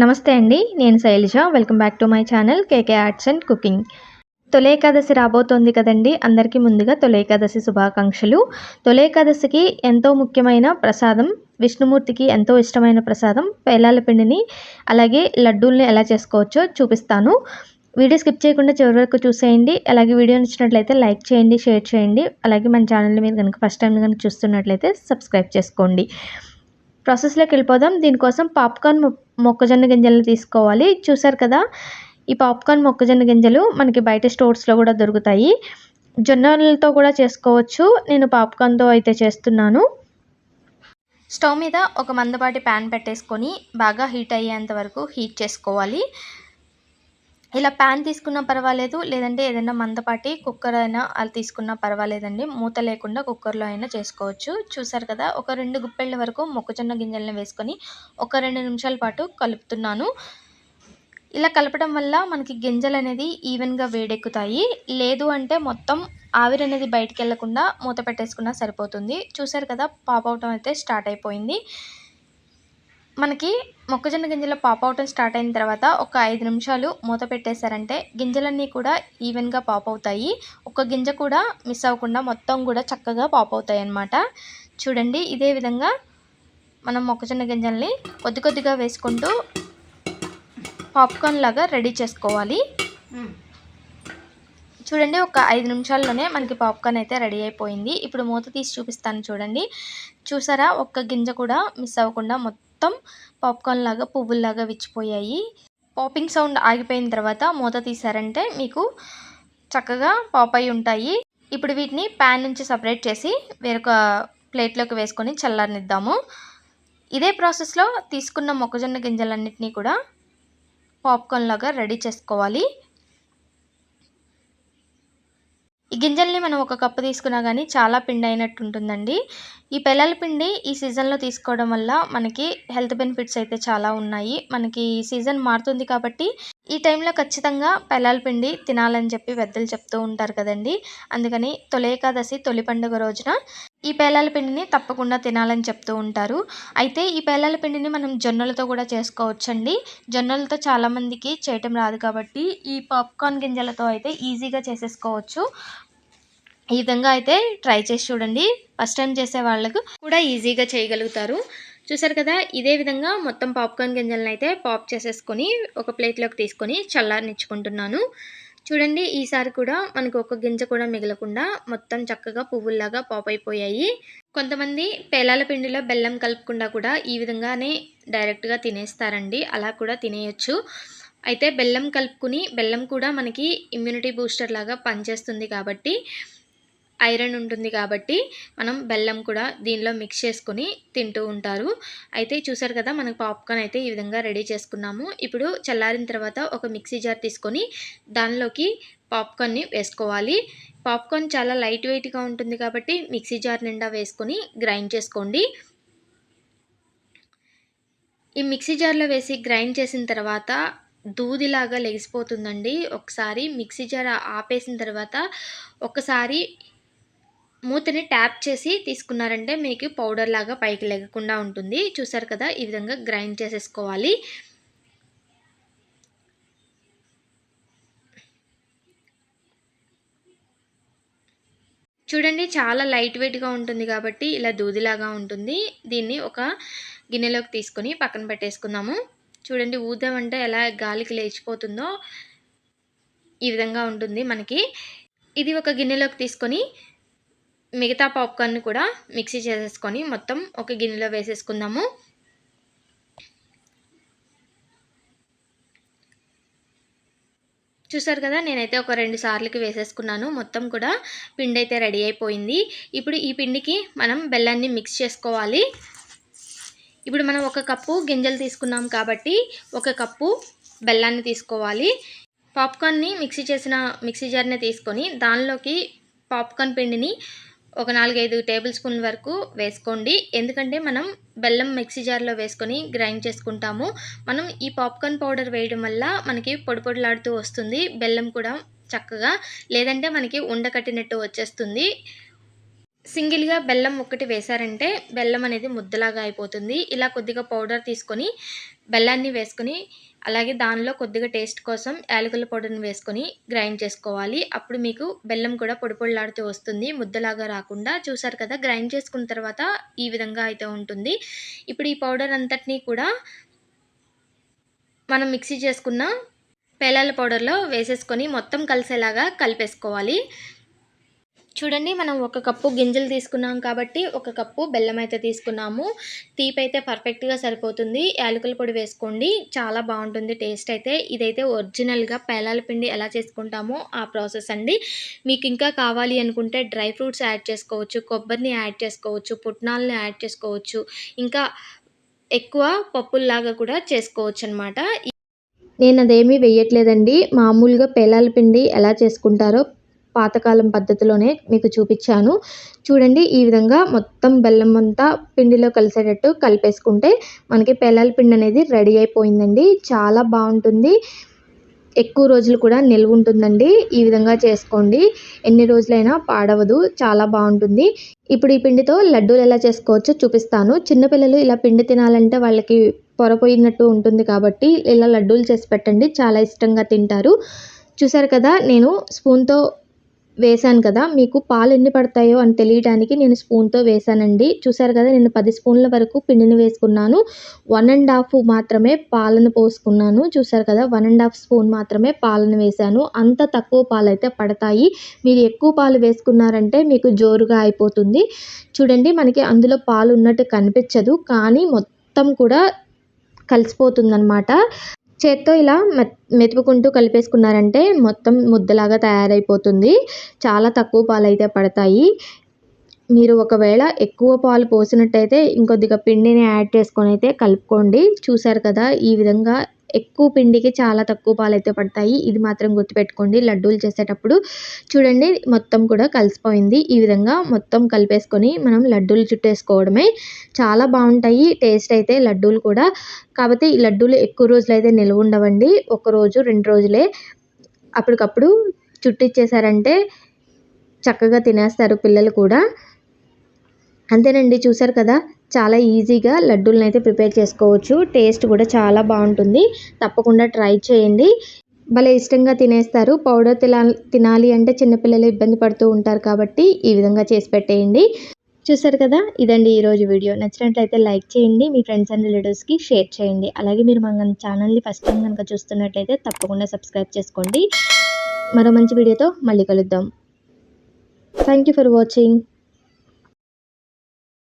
నమస్తే అండి నేను Shailaja. Welcome back to my channel KK arts and cooking Toli Ekadashi రాబోతోంది కదండి అందరికీ ముందుగా తొలి ఏకాదశి శుభాకాంక్షలు. తొలి ఏకాదశికి ఎంతో ముఖ్యమైన ప్రసాదం విష్ణుమూర్తికి ఎంతో ఇష్టమైన ప్రసాదం పేలాల పిండిని అలాగే లడ్డూల్ని ఎలా చేసుకోవచ్చో చూపిస్తాను. వీడియో స్కిప్ చేయకుండా చివరి వరకు చూసేయండి అలాగే వీడియో నచ్చినట్లయితే లైక్ చేయండి షేర్ చేయండి అలాగే మన ఛానల్ మీద కనుక ఫస్ట్ టైం కనుక చూస్తున్నట్లయితే సబ్స్క్రైబ్ చేసుకోండి. ప్రాసెస్లోకి వెళ్ళిపోదాం. దీనికోసం పాప్కార్న్ మొక్కజొన్న గింజలను తీసుకోవాలి. చూసారు కదా ఈ పాప్కార్న్ మొక్కజొన్న గింజలు మనకి బయట స్టోర్స్లో కూడా దొరుకుతాయి. జొన్నలతో కూడా చేసుకోవచ్చు. నేను పాప్కార్న్తో అయితే చేస్తున్నాను. స్టవ్ మీద ఒక మందపాటి ప్యాన్ పెట్టేసుకొని బాగా హీట్ అయ్యేంత వరకు హీట్ చేసుకోవాలి. ఇలా ప్యాన్ తీసుకున్నా పర్వాలేదు లేదంటే ఏదైనా మందపాటి కుక్కర్ అయినా అది తీసుకున్నా పర్వాలేదండి. మూత లేకుండా కుక్కర్లో అయినా చేసుకోవచ్చు. చూసారు కదా ఒక రెండు గుప్పెళ్ళ వరకు మొక్కజొన్న గింజలను వేసుకొని ఒక రెండు నిమిషాల పాటు కలుపుతున్నాను. ఇలా కలపడం వల్ల మనకి గింజలు అనేది ఈవెన్గా వేడెక్కుతాయి. లేదు అంటే మొత్తం ఆవిరి అనేది బయటికి వెళ్ళకుండా మూత పెట్టేసుకున్నా సరిపోతుంది. చూసారు కదా పాప్ అవటం అయితే స్టార్ట్ అయిపోయింది. మనకి మొక్కజొన్న గింజలు పాప్ అవటం స్టార్ట్ అయిన తర్వాత ఒక ఐదు నిమిషాలు మూత పెట్టేశారంటే గింజలన్నీ కూడా ఈవెన్గా పాప్ అవుతాయి ఒక గింజ కూడా మిస్ అవ్వకుండా మొత్తం కూడా చక్కగా పాప్ అవుతాయి అన్నమాట చూడండి ఇదే విధంగా మనం మొక్కజొన్న గింజల్ని కొద్ది కొద్దిగా వేసుకుంటూ పాప్కార్న్ లాగా రెడీ చేసుకోవాలి. చూడండి ఒక ఐదు నిమిషాల్లోనే మనకి పాప్కార్న్ అయితే రెడీ అయిపోయింది. ఇప్పుడు మూత తీసి చూపిస్తాను చూడండి. చూసారా ఒక్క గింజ కూడా మిస్ అవ్వకుండా మొత్తం మొత్తం పాప్కార్న్ లాగా పువ్వుల్లాగా విచ్చిపోయాయి. పాపింగ్ సౌండ్ ఆగిపోయిన తర్వాత మూత తీసారంటే మీకు చక్కగా పాప్ అయి ఉంటాయి. ఇప్పుడు వీటిని ప్యాన్ నుంచి సపరేట్ చేసి వేరొక ప్లేట్లోకి వేసుకొని చల్లారనిద్దాము. ఇదే ప్రాసెస్లో తీసుకున్న మొక్కజొన్న గింజలన్నింటినీ కూడా పాప్కార్న్ లాగా రెడీ చేసుకోవాలి. ఈ గింజల్ని మనం ఒక కప్పు తీసుకున్నా కానీ చాలా పిండి అయినట్టు ఉంటుందండి ఈ పెళ్ళల పిండి ఈ సీజన్లో తీసుకోవడం వల్ల మనకి హెల్త్ బెనిఫిట్స్ అయితే చాలా ఉన్నాయి. మనకి ఈ సీజన్ మారుతుంది కాబట్టి ఈ టైంలో ఖచ్చితంగా పెళ్ళాల పిండి తినాలని చెప్పి పెద్దలు చెప్తూ ఉంటారు కదండి. అందుకని తొలి ఏకాదశి తొలి పండుగ రోజున ఈ పేలాల పిండిని తప్పకుండా తినాలని చెప్తూ ఉంటారు. అయితే ఈ పేలాల పిండిని మనం జొన్నలతో కూడా చేసుకోవచ్చండి. జొన్నలతో చాలామందికి చేయటం రాదు కాబట్టి ఈ పాప్కార్న్ గింజలతో అయితే ఈజీగా చేసేసుకోవచ్చు. ఈ విధంగా అయితే ట్రై చేసి చూడండి. ఫస్ట్ టైం చేసే వాళ్ళకు కూడా ఈజీగా చేయగలుగుతారు. చూసారు కదా ఇదే విధంగా మొత్తం పాప్కార్న్ గింజలను అయితే పాప్ చేసేసుకొని ఒక ప్లేట్లోకి తీసుకొని చల్లారనిచ్చుకుంటున్నాను. చూడండి ఈసారి కూడా మనకు ఒక గింజ కూడా మిగలకుండా మొత్తం చక్కగా పువ్వుల్లాగా పాప్ అయిపోయాయి. కొంతమంది పేలాల పిండిలో బెల్లం కలుపుకుండా కూడా ఈ విధంగానే డైరెక్ట్గా తినేస్తారండి. అలా కూడా తినేయచ్చు. అయితే బెల్లం కలుపుకుని బెల్లం కూడా మనకి ఇమ్యూనిటీ బూస్టర్ లాగా పనిచేస్తుంది కాబట్టి ఐరన్ ఉంటుంది కాబట్టి మనం బెల్లం కూడా దీనిలో మిక్స్ చేసుకొని తింటూ ఉంటారు. అయితే చూసారు కదా మనకు పాప్కార్న్ అయితే ఈ విధంగా రెడీ చేసుకున్నాము. ఇప్పుడు చల్లారిన తర్వాత ఒక మిక్సీ జార్ తీసుకొని దానిలోకి పాప్కార్న్ని వేసుకోవాలి. పాప్కార్న్ చాలా లైట్ వెయిట్గా ఉంటుంది కాబట్టి మిక్సీ జార్ నిండా వేసుకొని గ్రైండ్ చేసుకోండి. ఈ మిక్సీ జార్లో వేసి గ్రైండ్ చేసిన తర్వాత దూదిలాగా లెగిసిపోతుందండి. ఒకసారి మిక్సీ జార్ ఆపేసిన తర్వాత ఒకసారి మూతని ట్యాప్ చేసి తీసుకున్నారంటే మీకు పౌడర్ లాగా పైకి లేకుండా ఉంటుంది. చూసారు కదా ఈ విధంగా గ్రైండ్ చేసేసుకోవాలి. చూడండి చాలా లైట్ వెయిట్గా ఉంటుంది కాబట్టి ఇలా దూదిలాగా ఉంటుంది. దీన్ని ఒక గిన్నెలోకి తీసుకొని పక్కన పెట్టేసుకుందాము. చూడండి ఊదామంటే ఎలా గాలికి లేచిపోతుందో ఈ విధంగా ఉంటుంది మనకి. ఇది ఒక గిన్నెలోకి తీసుకొని మిగతా పాప్కార్న్ కూడా మిక్సీ చేసేసుకొని మొత్తం ఒక గిన్నెలో వేసేసుకుందాము. చూసారు కదా నేనైతే ఒక రెండు సార్లకి వేసేసుకున్నాను. మొత్తం కూడా పిండి అయితే రెడీ అయిపోయింది. ఇప్పుడు ఈ పిండికి మనం బెల్లాన్ని మిక్స్ చేసుకోవాలి. ఇప్పుడు మనం ఒక కప్పు గింజలు తీసుకున్నాం కాబట్టి ఒక కప్పు బెల్లాన్ని తీసుకోవాలి. పాప్కార్న్ని మిక్సీ చేసిన మిక్సీ జార్ని తీసుకొని దానిలోకి పాప్కార్న్ పిండిని ఒక నాలుగైదు టేబుల్ స్పూన్ వరకు వేసుకోండి. ఎందుకంటే మనం బెల్లం మిక్సీ జార్లో వేసుకొని గ్రైండ్ చేసుకుంటాము. మనం ఈ పాప్కార్న్ పౌడర్ వేయడం వల్ల మనకి పొడి పొడిలాడుతూ వస్తుంది. బెల్లం కూడా చక్కగా లేదంటే మనకి ఉండకట్టినట్టు వచ్చేస్తుంది. సింగిల్గా బెల్లం ఒక్కటి వేశారంటే బెల్లం అనేది ముద్దలాగా అయిపోతుంది. ఇలా కొద్దిగా పౌడర్ తీసుకొని బెల్లాన్ని వేసుకొని అలాగే దానిలో కొద్దిగా టేస్ట్ కోసం యాలకుల పౌడర్ని వేసుకొని గ్రైండ్ చేసుకోవాలి. అప్పుడు మీకు బెల్లం కూడా పొడి పొడిలాడుతూ వస్తుంది. ముద్దలాగా రాకుండా చూసారు కదా గ్రైండ్ చేసుకున్న తర్వాత ఈ విధంగా అయితే ఉంటుంది. ఇప్పుడు ఈ పౌడర్ అంతటినీ కూడా మనం మిక్సీ చేసుకున్న పేలాల పౌడర్లో వేసేసుకొని మొత్తం కలిసేలాగా కలిపేసుకోవాలి. చూడండి మనం ఒక కప్పు గింజలు తీసుకున్నాం కాబట్టి ఒక కప్పు బెల్లం అయితే తీసుకున్నాము. తీపి అయితే పర్ఫెక్ట్గా సరిపోతుంది. యాలకుల పొడి వేసుకోండి. చాలా బాగుంటుంది టేస్ట్ అయితే. ఇదైతే ఒరిజినల్గా పేలాల పిండి ఎలా చేసుకుంటామో ఆ ప్రాసెస్ అండి. మీకు ఇంకా కావాలి అనుకుంటే డ్రై ఫ్రూట్స్ యాడ్ చేసుకోవచ్చు కొబ్బరిని యాడ్ చేసుకోవచ్చు పుట్నాలని యాడ్ చేసుకోవచ్చు. ఇంకా ఎక్కువ పప్పుల్లాగా కూడా చేసుకోవచ్చు అనమాట నేను అదేమీ వేయట్లేదండి. మామూలుగా పేలాల పిండి ఎలా చేసుకుంటారో పాతకాలం పద్ధతిలోనే మీకు చూపించాను. చూడండి ఈ విధంగా మొత్తం బెల్లం అంతా పిండిలో కలిసేటట్టు కలిపేసుకుంటే మనకి పెళ్ళాల పిండి అనేది రెడీ అయిపోయిందండి. చాలా బాగుంటుంది. ఎక్కువ రోజులు కూడా నిల్వ ఉంటుందండి. ఈ విధంగా చేసుకోండి. ఎన్ని రోజులైనా పాడవదు. చాలా బాగుంటుంది. ఇప్పుడు ఈ పిండితో లడ్డూలు ఎలా చేసుకోవచ్చో చూపిస్తాను. చిన్నపిల్లలు ఇలా పిండి తినాలంటే వాళ్ళకి పొరపోయినట్టు ఉంటుంది కాబట్టి ఇలా లడ్డూలు చేసి పెట్టండి. చాలా ఇష్టంగా తింటారు. చూసారు కదా నేను స్పూన్తో వేశాను కదా మీకు పాలు ఎన్ని పడతాయో అని తెలియడానికి నేను స్పూన్తో వేశానండి. చూసారు కదా నేను పది స్పూన్ల వరకు పిండిని వేసుకున్నాను. వన్ అండ్ హాఫ్ మాత్రమే పాలను పోసుకున్నాను. చూసారు కదా వన్ అండ్ హాఫ్ స్పూన్ మాత్రమే పాలను వేశాను. అంత తక్కువ పాలు అయితే పడతాయి. మీరు ఎక్కువ పాలు వేసుకున్నారంటే మీకు జోరుగా అయిపోతుంది. చూడండి మనకి అందులో పాలు ఉన్నట్టు కనిపించదు. కానీ మొత్తం కూడా కలిసిపోతుందన్నమాట. చేత్తో ఇలా మెత్ మెతుపుకుంటూ కలిపేసుకున్నారంటే మొత్తం ముద్దలాగా తయారైపోతుంది. చాలా తక్కువ పాలు అయితే పడతాయి. మీరు ఒకవేళ ఎక్కువ పాలు పోసినట్టయితే ఇంకొద్దిగా పిండిని యాడ్ చేసుకొని అయితే కలుపుకోండి. చూసారు కదా ఈ విధంగా ఎక్కువ పిండికి చాలా తక్కువ పాలు అయితే పడతాయి. ఇది మాత్రం గుర్తుపెట్టుకోండి. లడ్డూలు చేసేటప్పుడు చూడండి మొత్తం కూడా కలిసిపోయింది. ఈ విధంగా మొత్తం కలిపేసుకొని మనం లడ్డూలు చుట్టేసుకోవడమే చాలా బాగుంటాయి. టేస్ట్ అయితే లడ్డూలు కూడా. కాకపోతే ఈ లడ్డూలు ఎక్కువ రోజులు అయితే నిల్వ ఉండవండి. ఒక రోజు రెండు రోజులే అప్పటికప్పుడు చుట్టిచ్చేసారంటే చక్కగా తినేస్తారు పిల్లలు కూడా. అంతేనండి చూసారు కదా? చాలా ఈజీగా లడ్డూలను అయితే ప్రిపేర్ చేసుకోవచ్చు. టేస్ట్ కూడా చాలా బాగుంటుంది. తప్పకుండా ట్రై చేయండి. భలే ఇష్టంగా తినేస్తారు. పౌడర్ తినా తినాలి అంటే చిన్నపిల్లలు ఇబ్బంది పడుతూ ఉంటారు కాబట్టి ఈ విధంగా చేసి పెట్టేయండి. చూసారు కదా? ఇదండి ఈరోజు వీడియో. నచ్చినట్లయితే లైక్ చేయండి మీ ఫ్రెండ్స్ అండ్ రిలేటివ్స్కి షేర్ చేయండి. అలాగే మీరు మన ఛానల్ని ఫస్ట్ టైం కనుక చూస్తున్నట్లయితే తప్పకుండా సబ్స్క్రైబ్ చేసుకోండి. మరో మంచి వీడియోతో మళ్ళీ కలుద్దాం. Thank you for watching.